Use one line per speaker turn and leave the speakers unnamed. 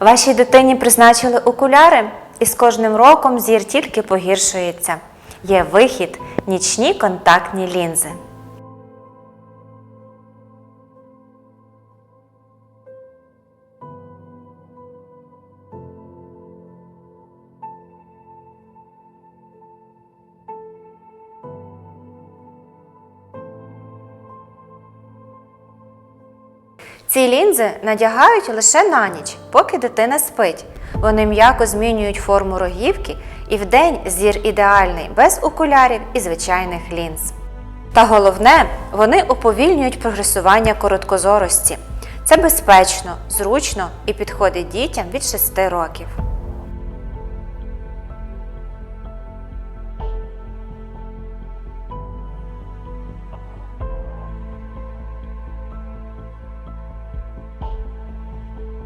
Вашій дитині призначили окуляри, і з кожним роком зір тільки погіршується. Є вихід нічні контактні лінзи. Ці лінзи надягають лише на ніч, поки дитина спить. Вони м'яко змінюють форму рогівки, і вдень зір ідеальний, без окулярів і звичайних лінз. Та головне, вони уповільнюють прогресування короткозорості. Це безпечно, зручно і підходить дітям від 6 років.